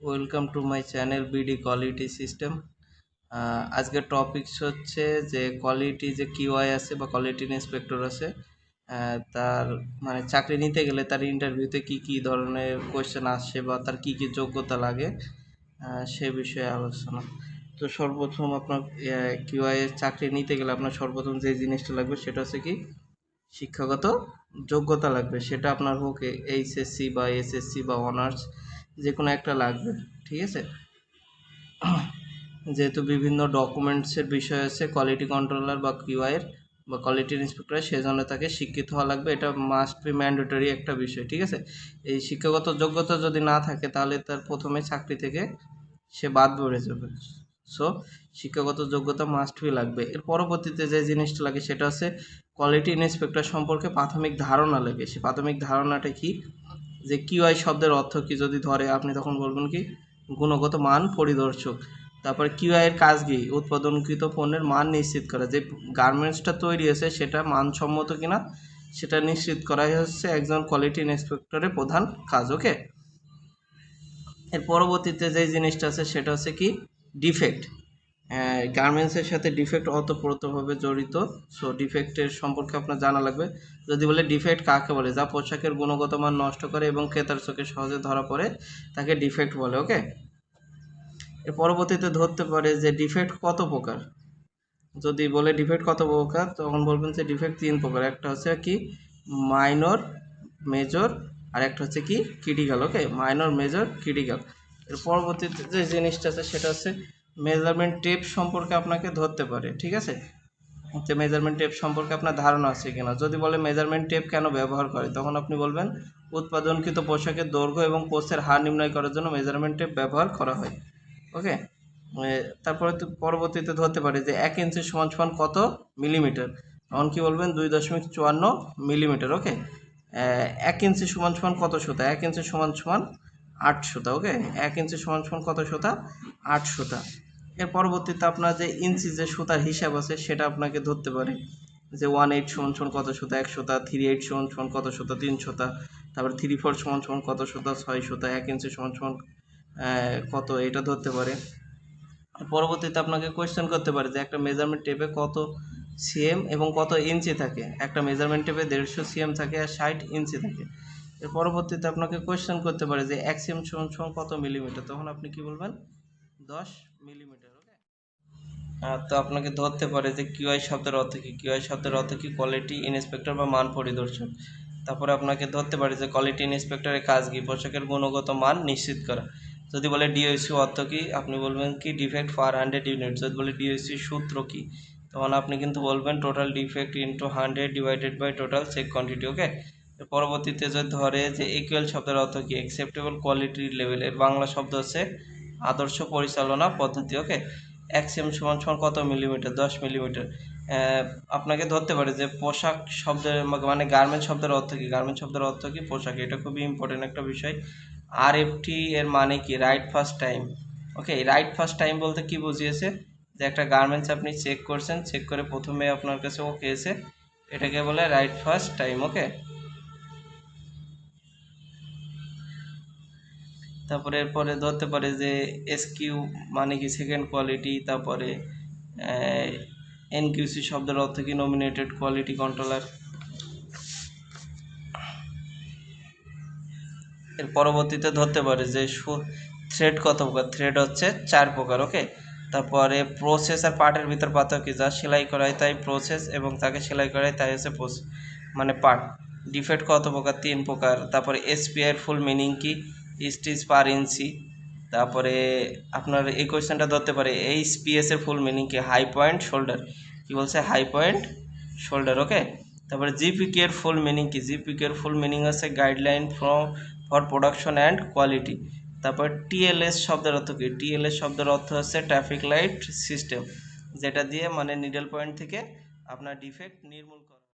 Welcome to my channel BD quality system আজকের topics হচ্ছে যে কোয়ালিটি যে কিউআই আছে বা কোয়ালিটি ইন্সপেক্টর আছে তার মানে চাকরি নিতে গেলে তার ইন্টারভিউতে কি কি ধরনের কোয়েশ্চেন আসছে বা তার কি কি যোগ্যতা লাগে সে বিষয়ে আলোচনা। তো সর্বপ্রথম আপনার কিউআই চাকরি নিতে গেলে আপনার সর্বপ্রথম যে জিনিসটা লাগবে সেটা হচ্ছে কি, শিক্ষাগত যোগ্যতা লাগবে। সেটা আপনার হোক এইচএসসি বা এসএসসি বা অনার্স যে কোনো একটা লাগবে, ঠিক আছে? যেহেতু বিভিন্ন ডকুমেন্টসের বিষয় আছে কোয়ালিটি কন্ট্রোলার বা কিউআইয়ের বা কোয়ালিটি ইন্সপেক্টর সেজন্য তাকে শিক্ষিত হওয়া লাগবে। এটা মাস্ট বি ম্যান্ডেটরি একটা বিষয়, ঠিক আছে? এই শিক্ষাগত যোগ্যতা যদি না থাকে, তাহলে তার প্রথমে চাকরি থেকে সে বাদ পড়ে যাবে। সো শিক্ষাগত যোগ্যতা মাস্ট বি লাগবে। এর পরবর্তীতে যে জিনিসটা লাগে, সেটা হচ্ছে কোয়ালিটি ইন্সপেক্টর সম্পর্কে প্রাথমিক ধারণা লাগে। সে প্রাথমিক ধারণাটা কি? যে কিউআই শব্দের অর্থ কি? যদি ধরে, আপনি তখন বলবেন কি? গুণগত মান পরিদর্শক। তারপরে কিউআই এর কাজ কি? উৎপাদনকৃত পণ্যের মান নিশ্চিত করা। যে গার্মেন্টসটা তৈরি হয়েছে, সেটা মানসম্মত কিনা, সেটা নিশ্চিত করাই হচ্ছে একজন কোয়ালিটি ইন্সপেক্টরের প্রধান কাজ ওকে এর পরবর্তীতে যে জিনিসটা আছে, সেটা হচ্ছে কি? ডিফেক্ট গার্মেন্টসের সাথে ডিফেক্ট অতপ্রতভাবে জড়িত। সো ডিফেক্টের সম্পর্কে আপনার জানা লাগবে। যদি বলে ডিফেক্ট কাকে বলে? যা পোশাকের গুণগত মান নষ্ট করে এবং ক্রেতার চোখে সহজে ধরা পড়ে, তাকে ডিফেক্ট বলে ওকে এর পরবর্তীতে ধরতে পারে যে ডিফেক্ট কত প্রকার? যদি বলে ডিফেক্ট কত প্রকার, তখন বলবেন যে ডিফেক্ট তিন প্রকার। একটা হচ্ছে কি? মাইনর মেজর আর একটা হচ্ছে কি? Critical okay minor major critical এর পরবর্তীতে যে জিনিসটা আছে, সেটা হচ্ছে মেজারমেন্ট টেপ সম্পর্কে আপনাকে ধরতে পারে, ঠিক আছে? যে মেজারমেন্ট টেপ সম্পর্কে আপনার ধারণা আছে কিনা। যদি বলে মেজারমেন্ট টেপ কেন ব্যবহার করে, তখন আপনি বলবেন, উৎপাদনকৃত পোশাকের দৈর্ঘ্য এবং পোস্টের হার নির্ণয় করার জন্য মেজারমেন্ট টেপ ব্যবহার করা হয়। ওকে? তারপরে পরবর্তীতে ধরতে পারে যে এক ইঞ্চি সমান সমান কত মিলিমিটার? তখন কি বলবেন? দুই দশমিক চুয়ান্ন মিলিমিটার, ওকে? এক ইঞ্চি সমান সমান কত সুতা? এক ইঞ্চি সমান সমান আট সুতা, ওকে? এক ইঞ্চি সমান সমান কত সুতা? আট সুতা। এর পরবর্তীতে আপনার যে ইঞ্চি যে সুতার হিসাব আছে, সেটা আপনাকে ধরতে পারে। যে ওয়ান এইট সমান সমান কত সুতা? এক সুতা থ্রি এইট সমান সমান কত সুতা? তিন সুতা। তারপর থ্রি ফোর সমান সমান কত সুতা? ছয় সুতা। এক ইঞ্চি সমান সমান কত? এটা ধরতে পারে। পরবর্তীতে আপনাকে কোয়েশ্চেন করতে পারে যে একটা মেজারমেন্ট টেপে কত সিএম এবং কত ইঞ্চি থাকে? একটা মেজারমেন্ট টেপে দেড়শো সিএম থাকে আর ষাট ইঞ্চি থাকে। এর পরবর্তীতে আপনাকে কোয়েশ্চেন করতে পারে যে এক সিএম সমান সমান কত মিলিমিটার তখন আপনি কি বলবেন? দশ মিলিমিটার, ওকে? তো আপনাকে ধরতে পারে যে কিউআই শব্দের অর্থ কি? কিউআই শব্দের অর্থ কি? কোয়ালিটি ইন্সপেক্টর বা মান পরিদর্শক। তারপরে আপনাকে ধরতে পারে যে কোয়ালিটি ইন্সপেক্টরের কাজ কি? পোশাকের গুণগত মান নিশ্চিত করা। যদি বলে ডিওসি অর্থ কি, আপনি বলবেন কি? ডিফেক্ট পার হান্ড্রেড ইউনিট যদি বলে ডিওসি সূত্র কি, তখন আপনি কিন্তু বলবেন total defect into hundred divided by total check quantity okay? পরবর্তীতে যদি ধরে যে ইকুয়াল শব্দের অর্থ কি? অ্যাকসেপ্টেবল কোয়ালিটি লেভেল এর বাংলা শব্দ হচ্ছে আদর্শ পরিচালনা পদ্ধতি ওকে এক সেম সমান সমান কত মিলিমিটার? দশ মিলিমিটার। আপনাকে ধরতে পারে যে পোশাক শব্দের মানে গার্মেন্ট শব্দের অর্থ কি? গার্মেন্ট শব্দের অর্থ কি পোশাক? এটা খুবই ইম্পর্টেন্ট একটা বিষয়। আর এফটি এর মানে কি? Right first time okay right first time বলতে কি বুঝিয়েছে? যে একটা গার্মেন্টস আপনি চেক করছেন চেক করে প্রথমে আপনার কাছে ওকে এসে এটাকে বলে রাইট ফার্স্ট টাইম ওকে তারপরে এরপরে ধরতে পারে যে এসকিউ মানে কি সেকেন্ড কোয়ালিটি তারপরে এনকিউসি শব্দের অর্থ কি নমিনেটেড কোয়ালিটি কন্ট্রোলার এর পরবর্তীতে ধরতে পারে যে থ্রেড কত প্রকার? থ্রেড হচ্ছে চার প্রকার ওকে তারপরে প্রসেস আর পার্টের ভিতর পার্থক্য কি যা সেলাই করা হয় তাই প্রসেস এবং তাকে সেলাই করা হয় তাই হচ্ছে মানে পার্ট ডিফেক্ট কত প্রকার? তিন প্রকার। তারপরে এসপিআই ফুল মিনিং কি? স্টিচ পার ইঞ্চি তারপরে আপনার এই কোয়েশ্চেনটা ধরতে পারে এইচপিএস এর ফুল মিনিং কি? হাই পয়েন্ট শোল্ডার কি বলছে? হাই পয়েন্ট শোল্ডার ওকে তারপরে জিপিকে এর ফুল মিনিং কি? জিপিকে এর ফুল মিনিং হচ্ছে guideline from for production and quality তারপর টিএলএস শব্দের অর্থ কি? টিএলএস শব্দের অর্থ হচ্ছে ট্রাফিক লাইট সিস্টেম যেটা দিয়ে মানে নিডল পয়েন্ট থেকে আপনার ডিফেক্ট নির্মূল করা।